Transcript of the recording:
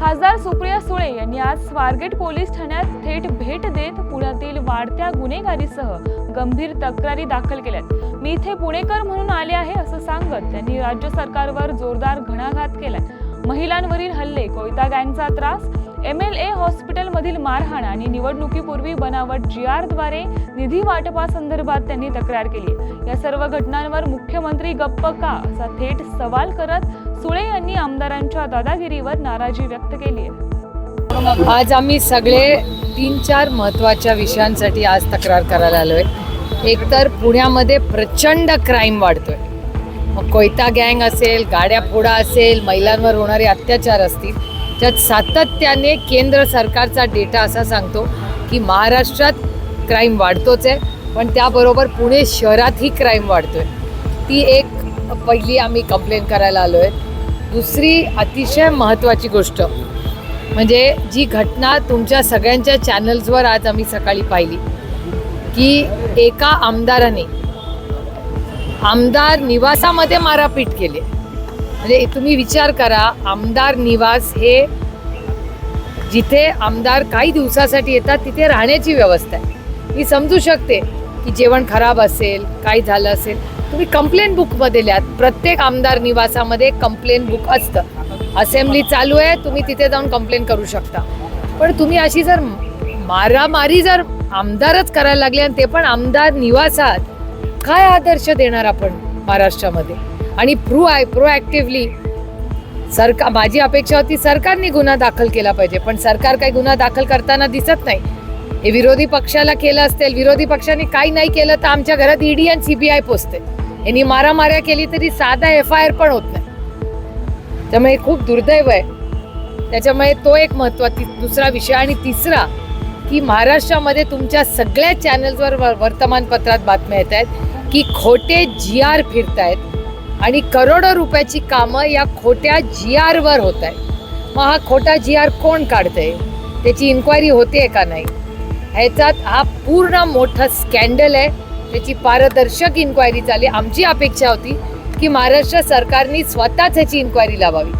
खासदार सुप्रिया सुळे यांनी आज स्वारगेट पोलीस ठाण्यात थेट भेट देत पुण्यातील वाढत्या गुन्हेगारीसह गंभीर तक्रारी दाखल केल्यात. मी इथे पुणेकर म्हणून आले आहे असं सांगत त्यांनी राज्य सरकारवर जोरदार घणाघात केलाय. महिलांवरील हल्ले कोयता गँगचा त्रास एम एल ए हॉस्पिटलमधील मारहाण आणि निवडणुकीपूर्वी बनावट जी आरद्वारे निधी वाटपासंदर्भात त्यांनी तक्रार केली. या सर्व घटनांवर मुख्यमंत्री गप्प का असा थेट सवाल करत सुळे यांनी आमदारांच्या दादागिरीवर नाराजी व्यक्त केली आहे. आज आम्ही सगळे तीन चार महत्त्वाच्या विषयांसाठी आज तक्रार करायला आलोय. एकतर पुण्यामध्ये प्रचंड क्राईम वाढतोय. मग कोयता गँग असेल गाड्या फोडा असेल महिलांवर होणारे अत्याचार असतील त्यात सातत्याने केंद्र सरकारचा डेटा असा सांगतो की महाराष्ट्रात क्राईम वाढतोच आहे पण त्याबरोबर पुणे शहरातही क्राईम वाढतो आहे ती एक पहिली आम्ही कंप्लेंट करायला आलो आहे दुसरी अतिशय महत्त्वाची गोष्ट म्हणजे जी घटना तुमच्या सगळ्यांच्या चॅनल्सवर आज आम्ही सकाळी पाहिली की एका आमदाराने आमदार निवासामध्ये मारापीट केली. म्हणजे तुम्ही विचार करा आमदार निवास हे जिथे आमदार काही दिवसासाठी येतात तिथे राहण्याची व्यवस्था आहे. मी समजू शकते की जेवण खराब असेल काही झालं असेल तुम्ही कंप्लेंट बुकमध्ये लिहात प्रत्येक आमदार निवासामध्ये कंप्लेंट बुक असतं. असेंब्ली चालू आहे तुम्ही तिथे जाऊन कंप्लेंट करू शकता. पण तुम्ही अशी जर मारामारी जर आमदारच करायला लागले आणि ते पण आमदार निवासात काय आदर्श देणार आपण महाराष्ट्रामध्ये? आणि प्रो प्रोॲक्टिव्हली सरकार माझी अपेक्षा होती सरकारने गुन्हा दाखल केला पाहिजे पण सरकार काही गुन्हा दाखल करताना दिसत नाही. हे विरोधी पक्षाला केलं असेल विरोधी पक्षाने काही नाही केलं तर आमच्या घरात ईडी आणि सीबीआय पोचते. यांनी मारामाऱ्या केली तरी साधा एफ आय आर पण होत नाही. त्यामुळे खूप दुर्दैव आहे. त्याच्यामुळे तो एक महत्वाची दुसरा विषय आणि तिसरा की महाराष्ट्रामध्ये तुमच्या सगळ्या चॅनल्सवर वर्तमानपत्रात बातम्या येत आहेत की खोटे जी आर फिरतायत. आणि करोडो रुपयाची कामं या खोट्या जी आरवर होत आहे मग हा खोटा जी आर कोण काढतंय? त्याची इन्क्वायरी होते का नाही? ह्याच्यात हा पूर्ण मोठा स्कॅन्डल आहे. त्याची पारदर्शक इन्क्वायरी झाली. आमची अपेक्षा होती की महाराष्ट्र सरकारने स्वतःच ह्याची इन्क्वायरी लावावी.